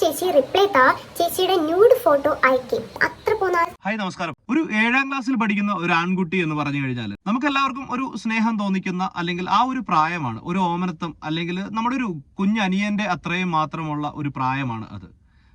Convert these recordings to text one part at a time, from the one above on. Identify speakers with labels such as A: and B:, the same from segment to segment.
A: ചേച്ചി റിപ്ലൈ താ. ചേച്ചിയുടെ ന്യൂഡ് ഫോട്ടോ അയക്കി. അത്ര പോന്നാൽ
B: ഹായ് നമസ്കാരം. ഒരു ഏഴാം ക്ലാസ്സിൽ പഠിക്കുന്ന ഒരു ആൺകുട്ടി എന്ന് പറഞ്ഞു കഴിഞ്ഞാൽ നമുക്ക് എല്ലാവർക്കും ഒരു സ്നേഹം തോന്നിക്കുന്ന അല്ലെങ്കിൽ ആ ഒരു പ്രായമാണ് ഒരു ഓമനത്വം അല്ലെങ്കിൽ നമ്മുടെ ഒരു കുഞ്ഞനിയന്റെ അത്രയും മാത്രമുള്ള ഒരു പ്രായമാണ് അത്.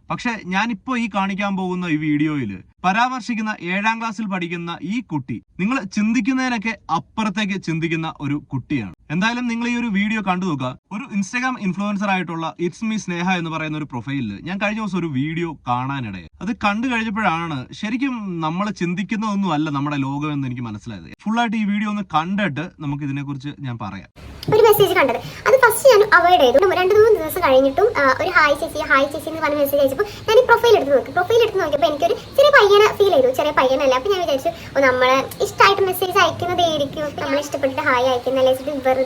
B: പക്ഷെ ഞാനിപ്പോ ഈ കാണിക്കാൻ പോകുന്ന ഈ വീഡിയോയിൽ പരാമർശിക്കുന്ന ഏഴാം ക്ലാസ്സിൽ പഠിക്കുന്ന ഈ കുട്ടി നിങ്ങൾ ചിന്തിക്കുന്നതിനൊക്കെ അപ്പുറത്തേക്ക് ചിന്തിക്കുന്ന ഒരു കുട്ടിയാണ്. എന്തായാലും നിങ്ങൾ ഈ ഒരു വീഡിയോ കണ്ടു നോക്കുക. ഒരു ഇൻസ്റ്റാഗ്രാം ഇൻഫ്ലുവൻസർ ആയിട്ടുള്ള ഇറ്റ്സ് മീ സ്നേഹ എന്ന് പറയുന്ന ഒരു പ്രൊഫൈലിൽ ഞാൻ കഴിഞ്ഞ ദിവസം ഒരു വീഡിയോ കാണാനിടയായി. അത് കണ്ടു കഴിഞ്ഞപ്പോഴാണ് ശരിക്കും നമ്മൾ ചിന്തിക്കുന്നതൊന്നും അല്ല നമ്മുടെ ലോകം എന്ന് എനിക്ക് മനസ്സിലായത്. ഫുൾ ആയിട്ട് ഈ വീഡിയോ ഒന്ന് കണ്ടിട്ട് നമുക്ക് ഇതിനെക്കുറിച്ച് ഞാൻ പറയാം.
A: ഒരു മെസ്സേജ് കണ്ടത്. അത് ഫസ്റ്റ് ഞാൻ അവോയ്ഡ് ചെയ്തു. രണ്ട് മൂന്ന് ദിവസം കഴിഞ്ഞിട്ടും ഒരു ഹായ് ചേച്ചി ഹായ് ചേച്ചി എന്ന് പറഞ്ഞ മെസ്സേജ് അയച്ചപ്പോൾ ഞാൻ ഈ പ്രൊഫൈൽ എടുത്ത് നോക്കി. പ്രൊഫൈൽ എടുത്ത് നോക്കിയപ്പോൾ എനിക്കൊരു ചെറിയ പയ്യനെ ഫീൽ ചെയ്തു. ചെറിയ പയ്യനല്ല. അപ്പോൾ ഞാൻ വിചാരിച്ചു നമ്മളെ ഇഷ്ടമായിട്ട് മെസ്സേജ് അയക്കുന്നതായിരിക്കും. നമ്മൾ ഇഷ്ടപ്പെട്ടിട്ട് ഹായ് അയക്കുന്നതല്ലേ? വെച്ചിട്ട്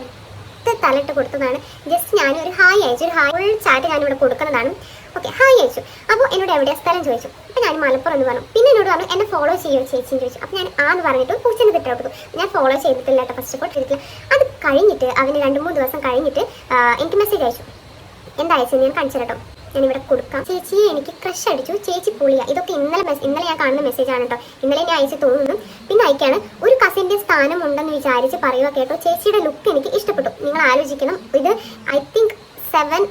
A: വെറുതെ തലയിട്ട് കൊടുത്തതാണ്. ജസ്റ്റ് ഞാൻ ഒരു ഹായ് അയച്ചു. ഒരു ഹായ് ഫുൾ ചാറ്റ് ഞാനിവിടെ കൊടുക്കുന്നതാണ്. ഓക്കെ ഹായ് അയച്ചു. അപ്പോൾ എന്നോട് എവിടെയാ സ്ഥലം ചോദിച്ചു. അപ്പോൾ ഞാൻ മലപ്പുറം എന്ന് പറഞ്ഞു. പിന്നെ എന്നോട് പറഞ്ഞു എന്നെ ഫോളോ ചെയ്യുമോ എന്ന് ചോദിച്ചു. അപ്പോൾ ഞാൻ ആന്ന് പറഞ്ഞിട്ട് പൂച്ചനെ കൊടുത്തു ഞാൻ ഫോളോ ചെയ്തിട്ടില്ല കേട്ടോ ഫസ്റ്റ് ഓഫ് ഓൾ അത് കഴിഞ്ഞിട്ട് അവന് രണ്ട് മൂന്ന് ദിവസം കഴിഞ്ഞിട്ട് എനിക്ക് മെസ്സേജ് അയച്ചു. എന്താ അയച്ചു ഞാൻ കാണിച്ചു കേട്ടോ. ഞാൻ ഇവിടെ കൊടുക്കാം. ചേച്ചി എനിക്ക് ക്രഷ് അടിച്ചു. ചേച്ചി പുളിയ. ഇതൊക്കെ ഇന്നലെ ഇന്നലെ ഞാൻ കാണുന്ന മെസ്സേജ് ആണ് കേട്ടോ. ഇന്നലെ ഞാൻ അയച്ചു തോന്നുന്നു. പിന്നെ അയക്കാണ് ഒരു കസിന്റെ സ്ഥാനം ഉണ്ടെന്ന് വിചാരിച്ച് പറയുക കേട്ടോ. ചേച്ചിയുടെ ലുക്ക് എനിക്ക് ഇഷ്ടപ്പെട്ടു. നിങ്ങൾ ആലോചിക്കണം. ഇത് I think seven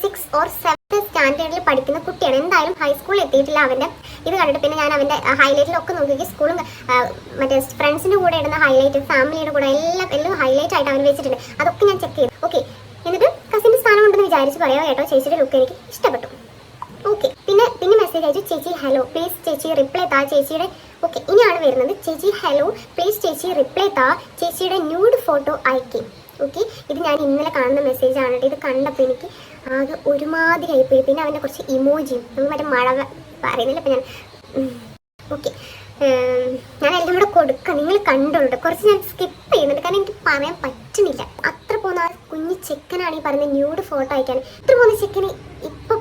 A: six or seventh സ്റ്റാൻഡേർഡിൽ പഠിക്കുന്ന കുട്ടിയാണ്. എന്തായാലും ഹൈസ്കൂളിൽ എത്തിയിട്ടില്ല അവന്റെ. ഇത് കണ്ടിട്ട് പിന്നെ ഞാൻ അവന്റെ ഹൈലൈറ്റിലൊക്കെ നോക്കി. സ്കൂളും മറ്റേ ഫ്രണ്ട്സിന്റെ കൂടെ ഇടുന്ന ഹൈലൈറ്റ് ഫാമിലിയുടെ കൂടെ എല്ലാം എല്ലാം ഹൈലൈറ്റ് ആയിട്ട് അവൻ വെച്ചിട്ടുണ്ട്. അതൊക്കെ ഞാൻ ചെക്ക് ചെയ്തു. ഓക്കെ എന്നിട്ട് കസിന്റെ സ്ഥാനം ഉണ്ടെന്ന് വിചാരിച്ച് പറയാം കേട്ടോ ചേച്ചിയുടെ ലുക്ക് എനിക്ക് ഇഷ്ടപ്പെട്ടു. ഓക്കെ പിന്നെ പിന്നെ മെസ്സേജ് അയച്ചു ചേച്ചി ഹലോ പ്ലീസ് ചേച്ചി റിപ്ലൈ താ ചേച്ചിയുടെ. ഓക്കെ ഇനിയാണ് വരുന്നത് ചേച്ചി ഹലോ പ്ലീസ് ചേച്ചി റിപ്ലൈ താ ചേച്ചിയുടെ ന്യൂഡ് ഫോട്ടോ അയക്കി ഓക്കെ ഇത് ഞാൻ ഇന്നലെ കാണുന്ന മെസ്സേജ് ആണ് ഇത് കണ്ടപ്പോൾ എനിക്ക് ആകെ ഒരുമാതിരി ആയിപ്പോയി. പിന്നെ അവന്റെ കുറച്ച് ഇമോജിയും നമുക്ക് മറ്റേ മഴ പറയുന്നില്ല അപ്പം ഞാൻ. ഓക്കെ ഞാൻ എല്ലാം കൂടെ കൊടുക്കാം. നിങ്ങൾ കണ്ടോളൂ കുറച്ച് ഞാൻ സ്കിപ്പ് ചെയ്യുന്നുണ്ട്. കാരണം എനിക്ക് പറയാൻ പറ്റുന്നില്ല. ആ കുഞ്ഞു ചെക്കനാണ് ഈ പറയുന്ന ന്യൂഡ് ഫോട്ടോ അയക്കാൻ. ഇത്ര പോകുന്ന ചെക്കന് ഇപ്പം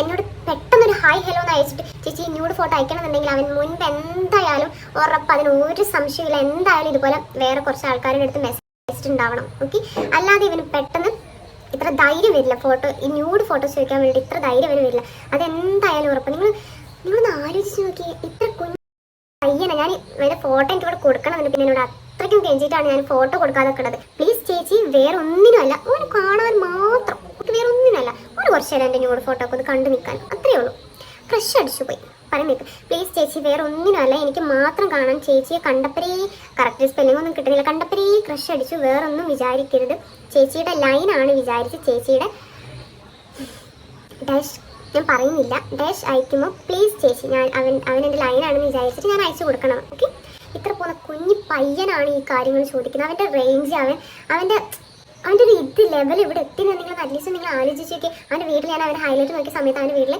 A: എന്നോട് പെട്ടെന്നൊരു ഹായ് ഹലോ എന്ന് അയച്ചിട്ട് ചേച്ചി ന്യൂഡ് ഫോട്ടോ അയക്കണമെന്നുണ്ടെങ്കിൽ അവൻ മുൻപ് എന്തായാലും ഉറപ്പ് അതിന് ഒരു സംശയമില്ല എന്തായാലും ഇതുപോലെ വേറെ കുറച്ച് ആൾക്കാരുടെ അടുത്ത് മെസ്സേജ് ഉണ്ടാവണം ഓക്കെ അല്ലാതെ ഇവന് പെട്ടെന്ന് ഇത്ര ധൈര്യം വരില്ല ഫോട്ടോ ഈ ന്യൂഡ് ഫോട്ടോസ് ചോദിക്കാൻ വേണ്ടി ഇത്ര ധൈര്യം അവന് വരില്ല. അതെന്തായാലും ഉറപ്പ്. നിങ്ങൾ നിങ്ങളൊന്ന് ആലോചിച്ച് നോക്കിയേ ഇത്ര കുഞ്ഞു പയ്യനെ. ഞാൻ വേറെ ഫോട്ടോ എനിക്ക് ഇവിടെ കൊടുക്കണമെന്നുണ്ട്. പിന്നെ എന്നോട് അത്രയ്ക്കും കെഞ്ചിട്ടാണ് ഞാൻ ഫോട്ടോ കൊടുക്കാതെ നിൽക്കുന്നത് പ്ലീസ് ചേച്ചി വേറെ ഒന്നിനുമല്ല ഓന് കാണാൻ മാത്രം. വേറെ ഒന്നിനല്ല ഒരു കുറച്ച് നേരം എന്റെ ന്യൂഡ് ഫോട്ടോ ഒക്കെ ഒന്ന് കണ്ടു നിൽക്കാൻ അത്രയേ ഉള്ളൂ. ഫ്രഷ് അടിച്ചു പോയി. പറഞ്ഞു നിൽക്കും പ്ലീസ് ചേച്ചി വേറെ ഒന്നിനുമല്ല എനിക്ക് മാത്രം കാണാൻ ചേച്ചിയെ കണ്ടപ്പരേ കറക്റ്റ് സ്പെല്ലിംഗ് ഒന്നും കിട്ടുന്നില്ല. കണ്ടപ്പരേ ക്രഷ് അടിച്ചു. വേറൊന്നും വിചാരിക്കരുത്. ചേച്ചിയുടെ ലൈനാണ് വിചാരിച്ച് ചേച്ചിയുടെ ഡാഷ് ഞാൻ പറയുന്നില്ല. ഡാഷ് അയക്കുമ്പോൾ പ്ലീസ് ചേച്ചി ഞാൻ അവൻ അവൻ എന്റെ ലൈനാണെന്ന് വിചാരിച്ചിട്ട് ഞാൻ അയച്ചു കൊടുക്കണം. ഓക്കെ ഇത്ര പോകുന്ന കുഞ്ഞു പയ്യനാണ് ഈ കാര്യങ്ങൾ ചോദിക്കുന്നത്. അവന്റെ റേഞ്ച് അവൻ അവന്റെ അവന്റെ ഒരു ഇത് ലെവൽ ഇവിടെ എത്തിയെന്ന് നിങ്ങൾ അറ്റ്ലീസ്റ്റ് നിങ്ങൾ ആലോചിച്ച് നോക്കി അവന്റെ വീട്ടിൽ ഞാൻ അവന്റെ ഹൈലൈറ്റ് നോക്കിയ സമയത്ത് അവന്റെ വീട്ടിൽ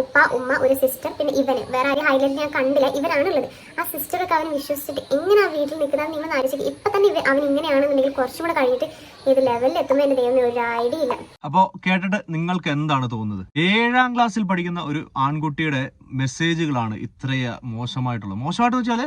A: ഉപ്പ ഉമ്മ ഒരു സിസ്റ്റർ പിന്നെ ഇവന് വേറെ ആരും ഹൈലൈറ്റ് ഞാൻ കണ്ടില്ല. ഇവരാണുള്ളത് ആ സിസ്റ്ററൊക്കെ അവൻ വിശ്വസിച്ചിട്ട് എങ്ങനെ ആ വീട്ടിൽ നിൽക്കുന്നത് നിങ്ങൾ ആലോചിക്കുക ഇപ്പം തന്നെ അവൻ ഇങ്ങനെയാണെന്നുണ്ടെങ്കിൽ കുറച്ചും കൂടെ കഴിഞ്ഞിട്ട് ഇത് ലെവലിൽ എത്തുമ്പോൾ എന്റെ ദൈവം ഒരു ഐഡിയ ഇല്ല.
B: അപ്പോൾ കേട്ടിട്ട് നിങ്ങൾക്ക് എന്താണ് തോന്നുന്നത്? ഏഴാം ക്ലാസ്സിൽ പഠിക്കുന്ന ഒരു ആൺകുട്ടിയുടെ മെസ്സേജുകളാണ് ഇത്രയ മോശമായിട്ടുള്ളത്. മോശമായിട്ട് വെച്ചാൽ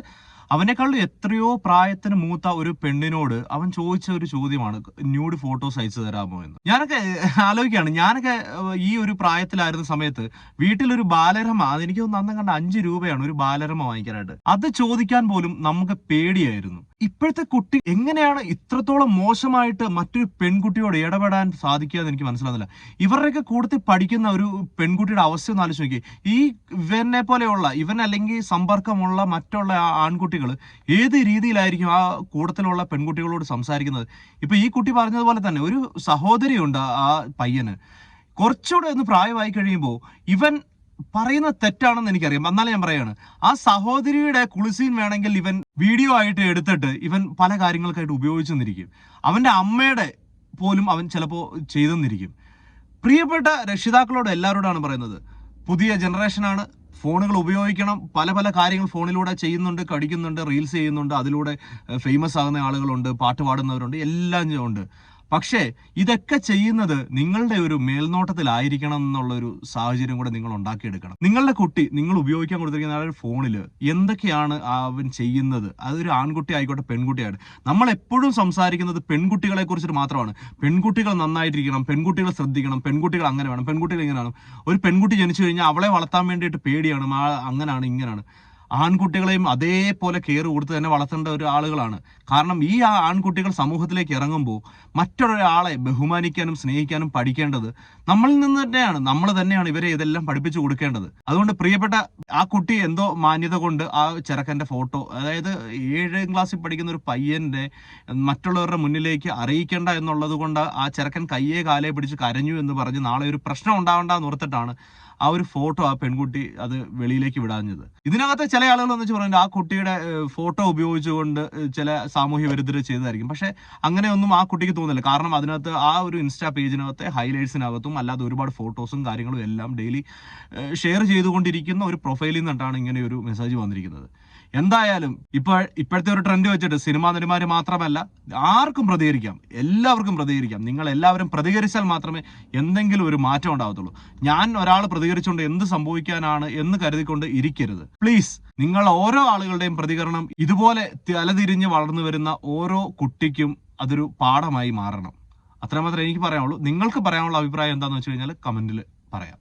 B: അവനെക്കാളും എത്രയോ പ്രായത്തിന് മൂത്ത ഒരു പെണ്ണിനോട് അവൻ ചോദിച്ച ഒരു ചോദ്യമാണ് ന്യൂഡ് ഫോട്ടോസ് അയച്ചു തരാമോ എന്ന്? ഞാനൊക്കെ ആലോചിക്കുകയാണ്. ഞാനൊക്കെ ഈ ഒരു പ്രായത്തിലായിരുന്ന സമയത്ത് വീട്ടിലൊരു ബാലരമ അതെനിക്ക് തോന്നുന്നു അന്ന് കണ്ട അഞ്ച് രൂപയാണ് ഒരു ബാലരമ വാങ്ങിക്കാനായിട്ട്. അത് ചോദിക്കാൻ പോലും നമുക്ക് പേടിയായിരുന്നു. ഇപ്പോഴത്തെ കുട്ടി എങ്ങനെയാണ് ഇത്രത്തോളം മോശമായിട്ട് മറ്റൊരു പെൺകുട്ടിയോട് ഇടപെടാൻ സാധിക്കുക എന്ന് എനിക്ക് മനസ്സിലാകുന്നില്ല ഇവരുടെയൊക്കെ കൂട്ടത്തിൽ പഠിക്കുന്ന ഒരു പെൺകുട്ടിയുടെ അവസ്ഥ ഒന്ന് ആലോചിച്ച് നോക്കി ഈ ഇവനെ പോലെയുള്ള ഇവൻ അല്ലെങ്കിൽ സമ്പർക്കമുള്ള മറ്റുള്ള ആൺകുട്ടികൾ ഏത് രീതിയിലായിരിക്കും ആ കൂട്ടത്തിലുള്ള പെൺകുട്ടികളോട് സംസാരിക്കുന്നത്? ഇപ്പൊ ഈ കുട്ടി പറഞ്ഞതുപോലെ തന്നെ ഒരു സഹോദരിയുണ്ട് ആ പയ്യന്. കുറച്ചുകൂടെ ഒന്ന് പ്രായമായി കഴിയുമ്പോൾ ഇവൻ പറയുന്ന തെറ്റാണെന്ന് എനിക്കറിയാം. എന്നാലും ഞാൻ പറയാണ്. ആ സഹോദരിയുടെ കുളിസീൻ വേണമെങ്കിൽ ഇവൻ വീഡിയോ ആയിട്ട് എടുത്തിട്ട് ഇവൻ പല കാര്യങ്ങൾക്കായിട്ട് ഉപയോഗിച്ചെന്നിരിക്കും. അവന്റെ അമ്മയുടെ പോലും അവൻ ചിലപ്പോൾ ചെയ്തെന്നിരിക്കും. പ്രിയപ്പെട്ട രക്ഷിതാക്കളോട് എല്ലാവരോടാണ് പറയുന്നത്. പുതിയ ജനറേഷനാണ്. ഫോണുകൾ ഉപയോഗിക്കണം. പല പല കാര്യങ്ങൾ ഫോണിലൂടെ ചെയ്യുന്നുണ്ട് കടിക്കുന്നുണ്ട് റീൽസ് ചെയ്യുന്നുണ്ട് അതിലൂടെ ഫേമസ് ആകുന്ന ആളുകളുണ്ട് പാട്ട് പാടുന്നവരുണ്ട് എല്ലാം ഉണ്ട്. പക്ഷേ ഇതൊക്കെ ചെയ്യുന്നത് നിങ്ങളുടെ ഒരു മേൽനോട്ടത്തിലായിരിക്കണം എന്നുള്ള ഒരു സാഹചര്യം കൂടെ നിങ്ങൾ ഉണ്ടാക്കിയെടുക്കണം. നിങ്ങളുടെ കുട്ടി നിങ്ങൾ ഉപയോഗിക്കാൻ കൊടുത്തിരിക്കുന്ന ആ ഒരു ഫോണിൽ എന്തൊക്കെയാണ് അവൻ ചെയ്യുന്നത്? അതൊരു ആൺകുട്ടി ആയിക്കോട്ടെ പെൺകുട്ടിയാണ് നമ്മൾ എപ്പോഴും സംസാരിക്കുന്നത് പെൺകുട്ടികളെ കുറിച്ചിട്ട് മാത്രമാണ്. പെൺകുട്ടികൾ നന്നായിട്ടിരിക്കണം പെൺകുട്ടികൾ ശ്രദ്ധിക്കണം പെൺകുട്ടികൾ അങ്ങനെ വേണം പെൺകുട്ടികൾ ഇങ്ങനെ വേണം. ഒരു പെൺകുട്ടി ജനിച്ചു കഴിഞ്ഞാൽ അവളെ വളർത്താൻ വേണ്ടിയിട്ട് പേടിയാണ് അങ്ങനാണ് ഇങ്ങനാണ്. ആൺകുട്ടികളെയും അതേപോലെ കെയർ കൊടുത്ത് തന്നെ വളർത്തേണ്ട ഒരു ആളുകളാണ്. കാരണം ഈ ആൺകുട്ടികൾ സമൂഹത്തിലേക്ക് ഇറങ്ങുമ്പോൾ മറ്റൊരാളെ ബഹുമാനിക്കാനും സ്നേഹിക്കാനും പഠിക്കേണ്ടത് നമ്മളിൽ നിന്ന് തന്നെയാണ്. നമ്മൾ തന്നെയാണ് ഇവരെ ഇതെല്ലാം പഠിപ്പിച്ചു കൊടുക്കേണ്ടത്. അതുകൊണ്ട് പ്രിയപ്പെട്ട ആ കുട്ടി എന്തോ മാന്യത കൊണ്ട് ആ ചെറുക്കന്റെ ഫോട്ടോ അതായത് ഏഴാം ക്ലാസ്സിൽ പഠിക്കുന്ന ഒരു പയ്യന്റെ മറ്റുള്ളവരുടെ മുന്നിലേക്ക് അറിയിക്കേണ്ട എന്നുള്ളത് കൊണ്ട് ആ ചെറുക്കൻ കയ്യെ കാലേ പിടിച്ച് കരഞ്ഞു എന്ന് പറഞ്ഞ് നാളെ ഒരു പ്രശ്നം ഉണ്ടാവണ്ടെന്ന് ഓർത്തിട്ടാണ് ആ ഒരു ഫോട്ടോ ആ പെൺകുട്ടി അത് വെളിയിലേക്ക് വിടാഞ്ഞത്. ഇതിനകത്ത് ചില ആളുകൾ എന്ന് വെച്ച് ആ കുട്ടിയുടെ ഫോട്ടോ ഉപയോഗിച്ചുകൊണ്ട് ചില സാമൂഹ്യ വിരുദ്ധർ ചെയ്തതായിരിക്കും. പക്ഷെ അങ്ങനെയൊന്നും ആ കുട്ടിക്ക് തോന്നില്ല കാരണം അതിനകത്ത് ആ ഒരു ഇൻസ്റ്റാ പേജിനകത്തെ ഹൈലൈറ്റ്സിനകത്തും അല്ലാതെ ഒരുപാട് ഫോട്ടോസും കാര്യങ്ങളും എല്ലാം ഡെയിലി ഷെയർ ചെയ്തുകൊണ്ടിരിക്കുന്ന ഒരു പ്രൊഫൈലിൽ നിന്നിട്ടാണ് ഇങ്ങനെ ഒരു മെസ്സേജ് വന്നിരിക്കുന്നത്. എന്തായാലും ഇപ്പോൾ ഇപ്പോഴത്തെ ഒരു ട്രെൻഡ് വെച്ചിട്ട് സിനിമാ നടിമാർ മാത്രമല്ല ആർക്കും പ്രതികരിക്കാം. എല്ലാവർക്കും പ്രതികരിക്കാം. നിങ്ങൾ എല്ലാവരും പ്രതികരിച്ചാൽ മാത്രമേ എന്തെങ്കിലും ഒരു മാറ്റം ഉണ്ടാകത്തുള്ളൂ ഞാൻ ഒരാൾ പ്രതികരിച്ചുകൊണ്ട് എന്ത് സംഭവിക്കാനാണ് എന്ന് കരുതിക്കൊണ്ട് ഇരിക്കരുത്. പ്ലീസ് നിങ്ങൾ ഓരോ ആളുകളുടെയും പ്രതികരണം ഇതുപോലെ തലതിരിഞ്ഞ് വളർന്നു വരുന്ന ഓരോ കുട്ടിക്കും അതൊരു പാഠമായി മാറണം. അത്രമാത്രം എനിക്ക് പറയാനുള്ളൂ. നിങ്ങൾക്ക് പറയാനുള്ള അഭിപ്രായം എന്താണെന്ന് വെച്ച് കഴിഞ്ഞാൽ കമന്റിൽ പറയാം.